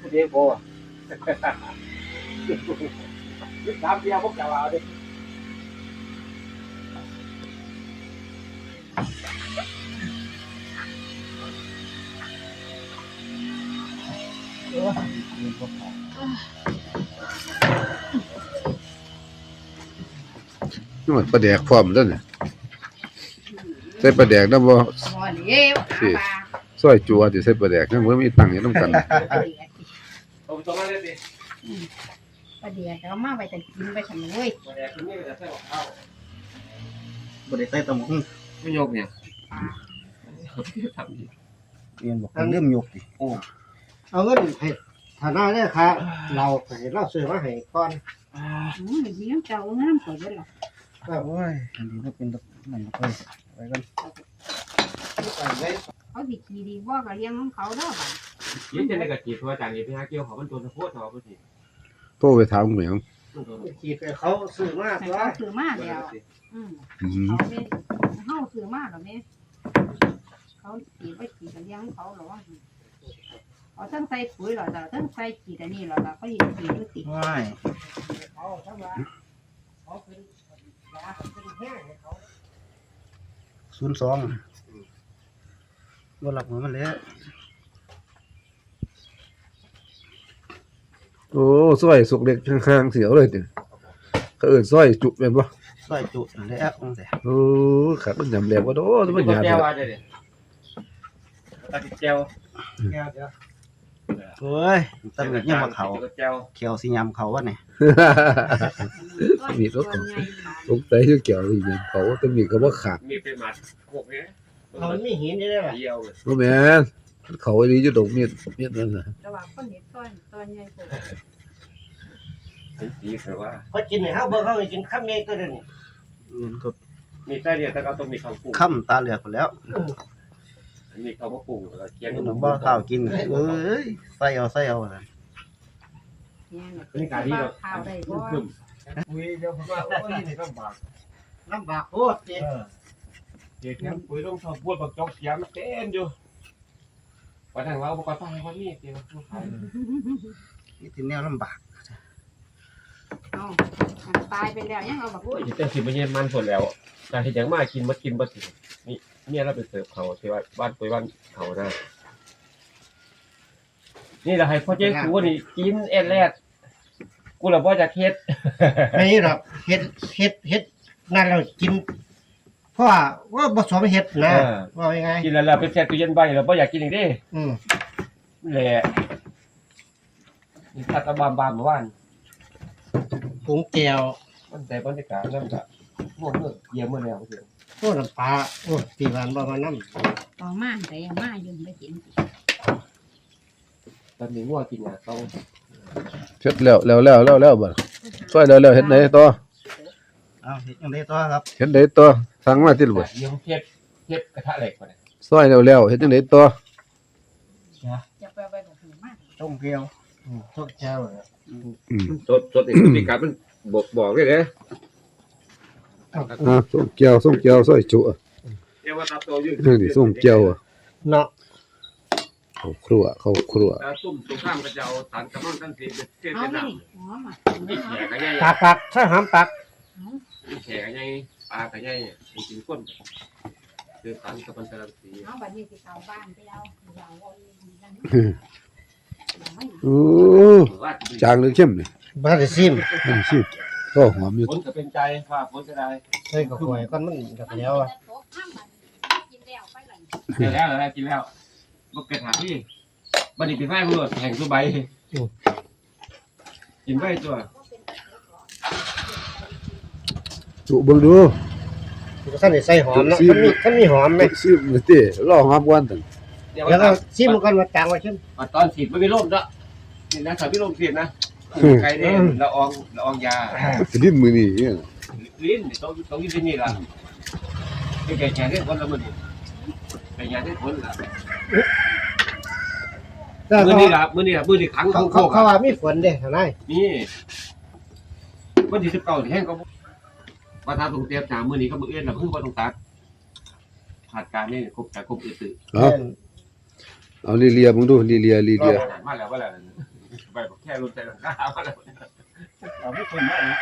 ผู้เดียวโบยึดตามเดียวพวกเจ้าเอาดินี่มันปลาแดกพร้อมแล้วเนี่ยใส่ปลาแดกนำบ่บ่เลี้ยวสิ ซอยจัวสิใส่ปลาแดกนำบ่อมีตังค์อยู่นำกัน ผมตรงนั้นเลยดิประเดี๋ยวจะเอามาไปแต่กินไปทำไมเว้ยมาแดกคุณนี่จะใส่ข้าวบ่ได้ใส่ตำบักหุ่งไม่ยกเนี่ยทำดีเรียนบอกเริ่มยกดิเอาเงินให้ฐานะเนี่ยค่ะ เราให้เราซื้อมาให้ก่อนอืมเลี้ยงเจ้าน้ำข่อยเบิดหรอกโอ้ยอันนี้ก็เป็นนั่นบ่ค่อยไว้กันเขาสิขี่ดีว่าก็เลี้ยงของเขาเด้อบัด ยี่จะในกระจีตัวจานนี้พี่ฮะเกี่ยวเขามันโดนโคตรเขาพี่ทีโทรไปถามแหมวขีดให้เขาซื้อมาให้ตัวเขาซื้อมาแล้วอืมอืมเขาเนี่ยเฮาซื้อมาแล้วเนี่ยเขาขี่ไปขี่ก็เลี้ยงของเขาหรอวะเขาทั้งใส่ปุ๋ยหรอแต่ทั้งใส่ขี่อันนี้หรอแต่เขาอยู่ขี่ด้วยติว้ายเขาทั้งว่าเขาเป็นยาเป็นแห้งให้เขา02บ่รับหัวมันแล้ว โอ้ซอยสุกเล็กข้างๆเสียวเลยติเขาเอิ้นซอยจุแม่นบ่ซอยจุนั่นแหละจังซี่โอ้ขัดมันยำแหลกว่าโดมันมันหยาบแก้วเลยอะไรเนี่ยตาติดแก้วเดี๋ยวเดี๋ยวโอ้ยตำรวจยังบ่เข้าแก้วเขียวสิยำเขาวะเนี่ยมีรถของสงสัยคือเกี่ยวอีหยังเขาแต้องมีก็บ่ขาดมีเป็นหมัดพวกนี้เขามันมีหินอยู่ได้ป่ะเดียวบ่แม่น เขาอีหลีอยู่ดอกเมียดเมียดนั่นน่ะแต่ว่าคนเห็ดต้นต้นใหญ่กว่าสีคือว่าเขากินให้เขาเบิ่งเขาไปกินข้าวเมฆก็ได้นี่มันก็มีไส้เดียวแต่ก็ต้องมีข้าวปรุงค่ำตาเหลือกไปแล้วมีข้าวปรุงแล้วเคี่ยมันบ่ข้าวกินเอ้ยใส่เอาใส่เอานั่นเนี่ยเนี่ยนี่การที่เราข้าวได้บ่ขึ้นอุ้ยเดี๋ยวผมว่าโอ้ยนี่ลำบากลำบากโคตรเจ๊เด็กเนี่ยปุ๋ยต้องชอบพูดบักจอกเสียมเต้นอยู่ วันนั้นเราบอกว่าต้องให้คนนี้เดี๋ยวผู้ขายนี่ที่แนวลำบากเอาตายไปแล้วยังเอาบักโอ้ยแต่สิบเย็นมันผลแล้วการที่ยังมากินมากินบ่สินี่เนี่ยเราไปเสิร์ฟเขาที่ว่าบ้านปุ๋ยบ้านเขานะนี่แหละให้พ่อเจ๊กูนี่กินเอ็ดแรกกูละพ่อจะเฮ็ดไม่หรอกเฮ็ดเฮ็ดเฮ็ดนั่นเรากิน เพราะว่าว่าผสมเฮ็ดนะว่ายังไงกินแล้วเราไปแช่ตู้เย็นไว้แล้วพ่ออยากกินอีกดิอืมแหละนี่ถ้าตะบามบามเมื่อวานผงแก้วมันแต่บรรยากาศนั่นก็ม่วงเมื่อเยี่ยมเมื่อแล้วเสียงโอ้น้ำปลาโอ้ปีบานบ่มาน้ำต่อมาแต่ยังมาอยู่ไม่กินตอนนี้ง่วงกินยาต้องเฮ็ดแล้วแล้วแล้วแล้วแล้วบัดซอยแล้วแล้วเฮ็ดไหนต่อเอาเฮ็ดจังได๋ต่อครับเฮ็ดไหนต่อสั่งมาติบ่เยี่ยมเทียบเทียบกระทะเหล็กมาเนี่ยซอยแล้วแล้วเฮ็ดจังไดต่อจะไปไปบอกหูมากต้มเกลียวทุกแก้วเลยอืมสดสดเองมีการมันบอกบอกเลยนะอ่าส่งแก้วส่งแก้วซอยจุอะเรียกว่าตาโตยืดนี่นี่ส่งแก้วอะเนาะเข้าครัวเข้าครัวตาซุ่มตรงข้ามก็จะเอาสารกระมังตั้งสีเป็นเส้นเอาเป็นนี่น้หอมอะำนี่แขกกันยังปักปักถ้าหามปัก นี่แขกกันยังปลากันยังมีกินก้นคือสารกระมังตั้งสีเอาบัดนี้สิเข้าบ้านไปเอาเราเอานั่นไม่โอ้ว่าจางหรือเข้มนี่บ้าได้ซิมนั่นสิก็หอมอยู่ฝนก็เป็นใจว่าฝนจะได้ใส่กับหวยก้อนมันกับแล้วอะกินแล้วไปเลยกินแล้วอะไรกินแล้วบุกเกิดหาที่บันนี้เป็นไฟมือแห่งตัวใบกินใบตัว จุเบิ่งดูท่านได้ใส่หอมเนาะมันมีมันมีหอมไหมซิมนี่ติรอหอมก่อนตั้งแล้วก็ซิมมันก่อนมาจางไว้ขึ้นตอนฉีดไม่มีร่มจ้ะนี่นะสาวพี่ร่มฉีดนะใครเนี่ยละอองละอองยาสิลิ้นมื้อนี้เนี่ยลิ้นต้องต้องยืนที่นี่ละไปแก่แก่ที่คนละมันไปแก่ที่คนละแล้วมือก็นี่ละมือนี่ละมือนี่ขังเขาโคเขากเขาว่ามีฝนเด้ทนายนี่วันที่สิบเก้าที่แห้งก็ ว่าตาตรงเตียบจามือนี้ก็มือเอื้อนละเพิ่งว่าตรงตัดขาดการนี่ครบแต่ครบอืดเอาเอาลีเลียมึงดูลีเลียลีเลียมาแล้วว่าแล้วไปบอกแค่รุ่นใจหลังคามาแล้วเอาไม่คนได้นะ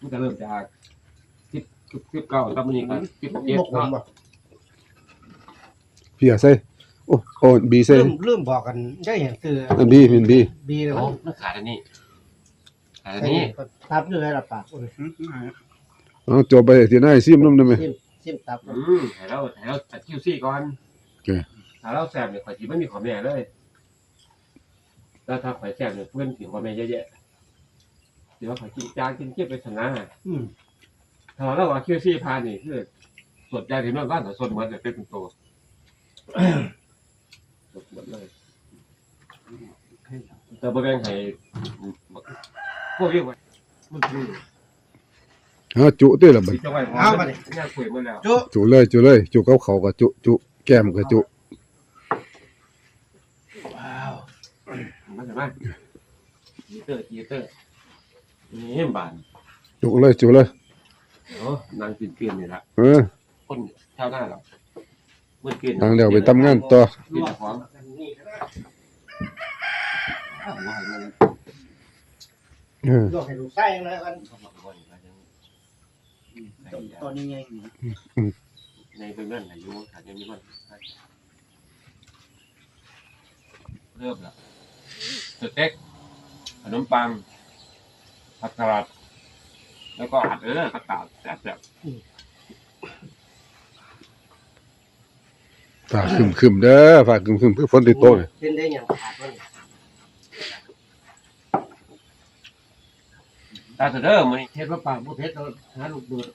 มันจะเริ่มจากสิบสิบเก้าตอนนี้ก็สิบเจ็ดบกผมเนาะบ่เพียใส่โอ้โอ้บีใส่ลืมลืมบอกกันได้เห็นคืออันบีมันบีบีเลยโอ้ว่ามันขาดอันนี้ขาด อันนี้ตับอยู่ในระปากโอ้ยเอาจบไปที่ไหนซิมนำได้ไหมซิมซิมตับอืมให้เราให้เราตัดคิวซี่ก่อนโอเคถ้าเราแสบเนี่ยข่อยจีไม่มีขอแม่เลยแล้วถ้าข่อยแสบเนี่ยเพื่อนถึงขอแม่เยอะแยะเดี๋ยวข่อยกินจางกินเก็บไปชนะอืมถ้าเราว่าคิวซี่พานี่คือสดใจถึงนอนบ้านแต่สดเหมือนแต่เป็นตัวสดหมดเลยแต่บริเวณให้พ วกเรียกว่ามันคือฮะจุเด้อล่ะบัดจังหวะงานคุยมาแล้วจุจุเลยจุเลยจุกับเขาวก็จุจุแก้มก็จุว้าวมาจากไหนกีเตอร์กีเตอร์นี่บานจุเลยจุเลยโอ้นางกินเกลียนนี่ละเออคนชาวหน้าเราเมื่อเกลียนทางเดียวไปทำงานต่อกินของอ้าวว่าให้มันเออ ลวกให้ดูไส้นะกันเข้ามาบ่อยก็ยังตอนนี้ไงในเป็นนั่นอายุขาดยังมีมันเริ่มละสเต็กขนมปังผักกาดแล้วก็อัดเออผักกาดแซ่บฝากคึมๆเด้อฝากคึมๆคือฝนติดโตเลยเป็นได้อย่างขาดมันๆาเสด็จมันเฮ็ดว่าปากบ่เผ็ดเราหาลูกดูด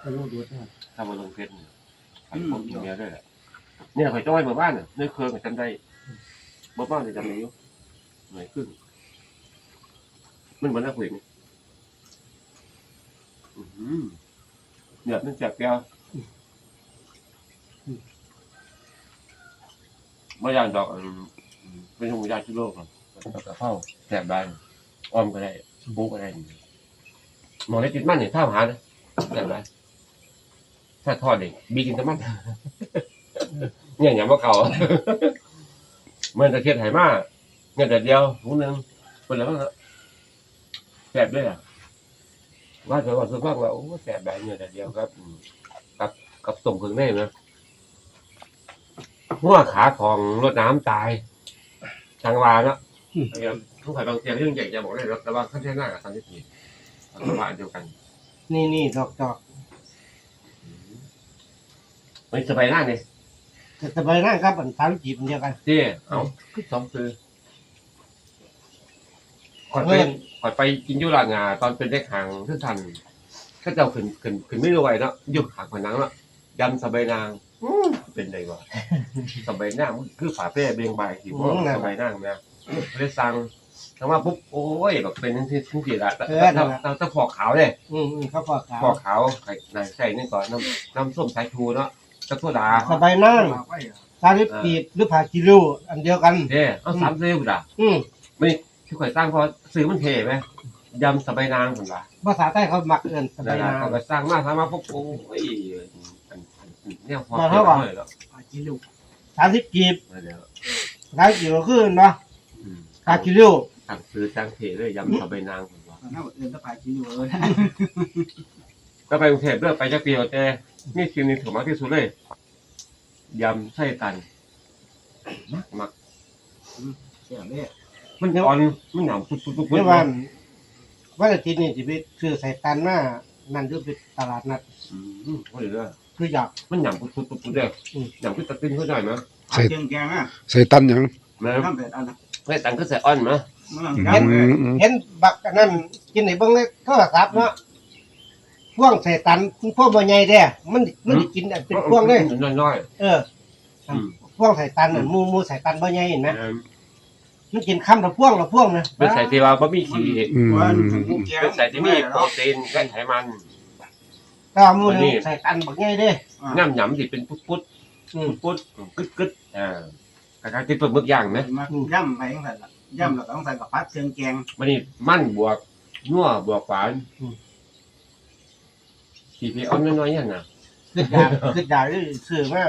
เป็นลูกดูดนะทำมาลงเพชรเนี่ยทำผมกินเมียด้วยแหละเนี่ยข่อยจ้อยเมื่อบ้านเนี่ยในเครือกับจำได้เมื่อบ้านจะจำได้อยู่หน่อยขึ้นมันเหมือนนักเวทนี่อื้อหือเนี่ยมันแจกแก้วไม่ย่านดอกอันเป็นหมูยาชิโร่ครับกระเพราแสบได้ อ้อมก็ได้บุกก็ได้มองได้ติดมันเนี่ยข้าหานะแสบได้ถ้าทอดเด็กบีกินต่มันเนี่ยอย่างว่าเขาเมันจะเทียดไหมาเนี่ยแต่เดียวหูหนึ่งเป็นแล้วก็แสบด้วยอะว่าแต่ว่าสุภาพว่าโอ้แสบแบบเนี่ยแต่เดียวครับ กับกับส่งถึงได้ไหมหัวขาของรถน้ำตายทางวาเนาะเดี๋ยว ทุกฝ่ายบางเสียงเรื่องใหญ่จะบอกได้แต่ว่าขั้นแท่หน้ากับขั้นที่สี่ทางวาเดียวกันนี่นี่ดอกจอกมันสบายหน้าเนี่ยแต่สบายนั่งครับอันสามจีบเดียวกันเจ๊เอาคือสองคือก่อนไปก่อนไปกินอยุรานงาตอนเป็นเด็กหางที่ทันก็จะเอาขึ้นขึ้นขึ้นไม่รวยเนาะอยุคหางผนังเนาะยำสบายนางอื้อเป็นไงวะสบายนางมันคือฝาเป้เบียงใบที่พวกสบายนางนะเลยสั่ง คำว่าปุ๊บโอ้ยแบบเป็นทั้งที่ทั้งที่ละแต่แต่แต่แต่ฟอกขาวเลยอืมอืมเขาพอขาวฟอกขาวใส่ใส่ใส่นี่ก่อนน้ำน้ำส้มสายชูเนาะตะโซดาสบายนั่งสามสิบปีบหรือผ่ากิโลอันเดียวกัน เด้เอาสามเซลล์ด่ะอืมที่ข่อยสร้างเพอซื้อมันเท่ไหมยำสบายนางผมว่าภาษาใต้เขามักเอิ้นสแต่บายละนางเขาก็สร้างมาสร้างมาปุ๊บโอ้ยอันอันอันเนี่ยพอมาเท่าไหร่เลยแล้วกินลูกสามสิบกีบมาเดี๋ยวสามกิโลขึ้นเนาะอืมผ่ากิโล สั่งซื้อจ้างเทเลยยำสบายนางผมว่าถ้าเดินตะพายกินอยู่เออก็ไปกรุงเทพเลือกไปจักปีเอาแต่นี่คือนี่ถือมากที่สุดเลยยำไส้ตันมักมักเสียเลยมันอ่อนมันหนาวปุ๊บปุ๊บปุ๊บปุ๊เมื่บอวานวันอาทิตย์นี่จะไปซื้อใส่ตันมานั่นอยู่ไปตลาดนัดอืมว่าเดี๋ยวนะคืออยากมันหยำปุ๊บปุ๊บปุ๊บปุ๊บเด้ออืมหยำปุ๊บตัดติ้งเข้าใจไหมใส่เชียงแกงอะใส่ตันหยังแม่ทำเป็ดอันนั้นไส้ตันก็ใส่อ่อนไหม มันอืยังมอืมเห็นบักอันนั่นกินในเบิ้งในโทรศัพท์เนาะพ่วงใส่ตันพ่วงบ่ใหญ่เด้มันมันสิกินอันเป็นพ่วงเลยน้อย เออๆอืมพ่วงใส่ตันน่ะหมูหมูใส่ตันบ่ใหญ่เห็นไหมเออมันกินคำละพ่วงละพ่วงนะเป็นสายที่ว่าบะหมี่ขี้อืมว่าถูกแกงเป็นสายที่มีโปรตีนและไขมันก็หมูหนึวันนี้งใส่ตันบักใหญ่เด้น้ำหยำสิเป็นปุ๊ดปุ๊ดอืมปุ๊ดกึดกึดอ่าคล้ายๆที่ปลาหมึกย่างนะมาย่ำไปยังไงล่ะ ย่ำแล้วก็ต้องใส่กับพัดเชียงแกงมันนี่มันบวกนัวบวกหวานสีพีออนน้อยๆอย่างน่ะคืออยากคืออยากซื้อมา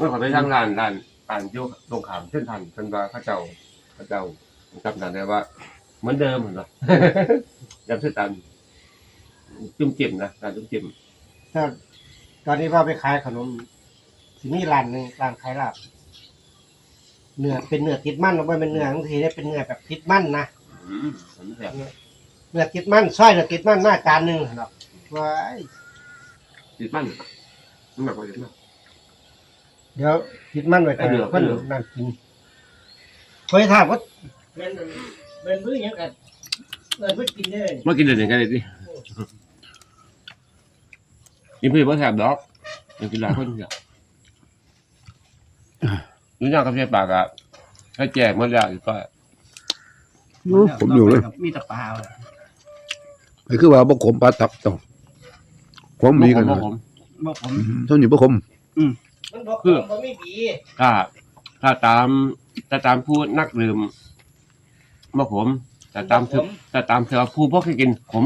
มื่อก่อนไปทางร้านร้านร้านโยกตรงขามเส้นทันเป็นว่าเข้าเจ้าเข้าเจ้าจำได้ได้ว่า เหมือนเดิมเหมือนว่ายำเส้นตันจุ่มจิ้มนะร้านจุ่มจิ้มถ้าตอนนี้ว่าไปขายขนมสิมีร้านหนึ่งร้านขายลาบ เนื้อเป็นเนื้อติดมันออกมาเป็นเนื้อบางทีเนี่ยเป็นเนื้อแบบติดมันนะอืมผมแซ่บเนื้อติดมันซอยเนื้อติดมันหน้าจานหนึ่งหรอกว้ายติดมันมันแบบว่าติดมัน เดี๋ยวติดมันไว้แต่ไอ้เหลือคนไอ้เหลือนั่งกินเคยถามว่าเป็นเป็นมื้อหยังกันเออเพิ่งกินได้เลยเมื่อกินเดือดกันเลยดิกินเพื่อนบ่แซ่บดอกยังกินหลายคนเดียวรู้จักกับเชฟปากอะถ้าแจกหมันแล้วอีกก็ผมอยู่เลย มีแตะปลาเลยไอ้คือว่าบ่ขมปลาตับต้องความมีกันบ่นะผมบอกผมอืมเท่านี้บ่ขมมันบอกคือมันไม่ดีถ้า ถ้าตามถ้าตามผู้นักดื่มมาผมแต่ตามเธอแต่ตามเธอผู้บ่เคยกินผม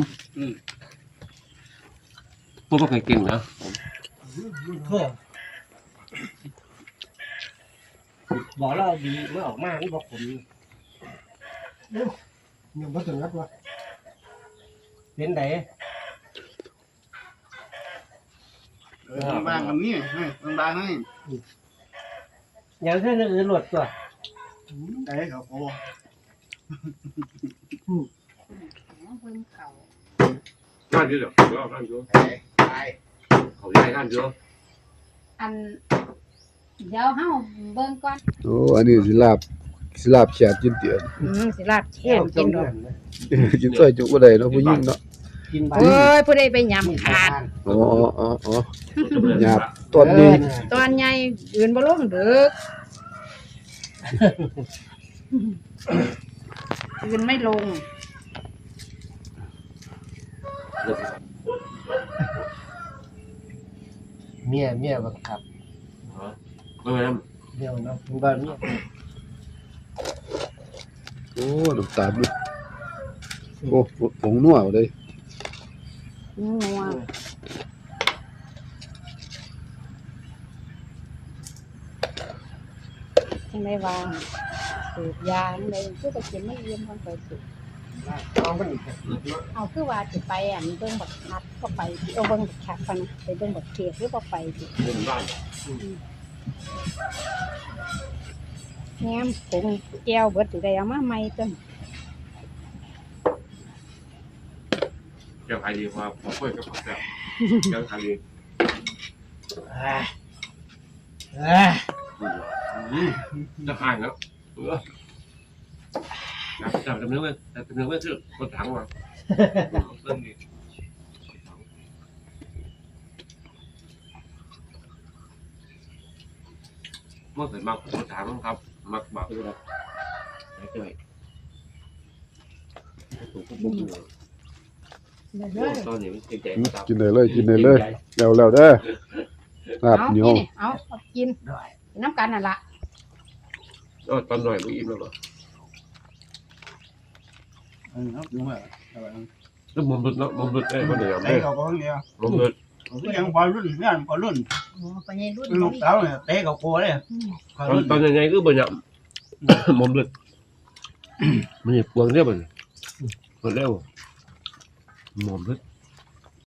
ผู้บ่เคยกินนะผมโทษ บอกเราดีเมื่อออกมานี่บอกผมเอ้ายังบ่ถึงนัดวะเป็นไดบางกับนี่บางนี่ยังแค่นึกอื่นหลดตัวไอ้เขาโอ้เบิ่งเขางานเยอะเดี๋ยวเดี๋ยวงานเยอะไอ้เขาใหญ่งานเยอะอัน เดี๋ยวเฮาเบิ่งก่อนโอ้อันนี้สิลาบสิลาบแฉกกินเตียนอืมสิลาดแช่กินดอกกินซอยจุบ่ได้เนาะผู้หญิงเนาะกินใบโอ้ยผู้ใดไปยำขาดอ๋ออ๋ออ๋ออ๋อหยาบตอนนี้ตอนใหญ่อื่นบ่ลงเด้ออื่นไม่ลงเมียเมียบังคับ เป็นไรเดี๋ยวนะมึงบ้านเมียโอ้น้ำตาลนี่โอ้ผงนัวเลยนัวจังไดว่าสูบยาจังไดคือไปกินไม่เยี่ยมคนไปสูบเอาคือว่าสิไปอะมันเบิ่งบักคัดก็ไปเอาเบิ่งบักแคัดพะนะไปเบิ่งบักเขียหรือบ่ไปสิเดินบ้าน แง้มผงแก้วเบิดสิได้เอามาใหม่จังเจ้าขายดีกว่าผมคุยกับผมแล้วเจ้าขายดีอ่าอ่าอืมจะขายแล้วเออจับจับจำเนื้อไว้จับจำเนื้อไว้ชื่อคนถังมาเรื่องนี้ มื่อเกิดมาคนถังครับ มักบอกเลยไม่เจอถูกปุ๊บเด้อตอนนี้เจ๊อืมกินได้เลยกินได้เลยแล้วแล้วเด้อลาบเอาเหนียวนี่เอาเอากินกินน้ำกันนั่นล่ะตอนหน่อยไม่อิ่มแล้วหรอเออครับรู้ไหมแล้วมุมดุดเนาะมุมดุดได้ก็เดี๋ยวไอ้เขาก็เงี้ยมุมดุ ดยังพอรุ่นงานพอรุ่นโอ้ไปยัยรุ่นลูกสาวเนี่ยเตะเขาโกเลยตอนตอนยังไงก็บ่ยังมุมดุดมันนี่ปวงเรียบมันคนเร็วมุมดุด